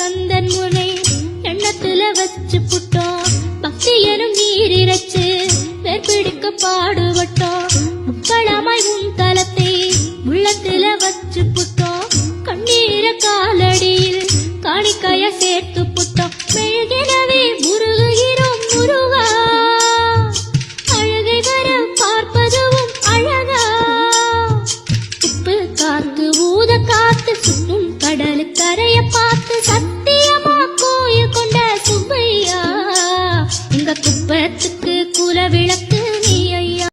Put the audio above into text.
கந்தன் முனை எண்ணத்துல வச்சு புட்டோம். பக்தி எனும் நீர் இறைச்சு பிடிக்க பாடுபட்டோம். முப்பளமாய் உன் தலத்தை உள்ளத்துல வச்சு புட்டோம். கண்ணீர காலடியில் காணிக்கைய சேர்த்து புட்டோம். மெழுகினவே முருகுகிறோம் முருகா. அழகை வர பார்ப்பதுவும் அழகா. உப்பு காத்து ஊத காத்து சுண்ணும் குப்பத்துக்கு குலவிளக்கு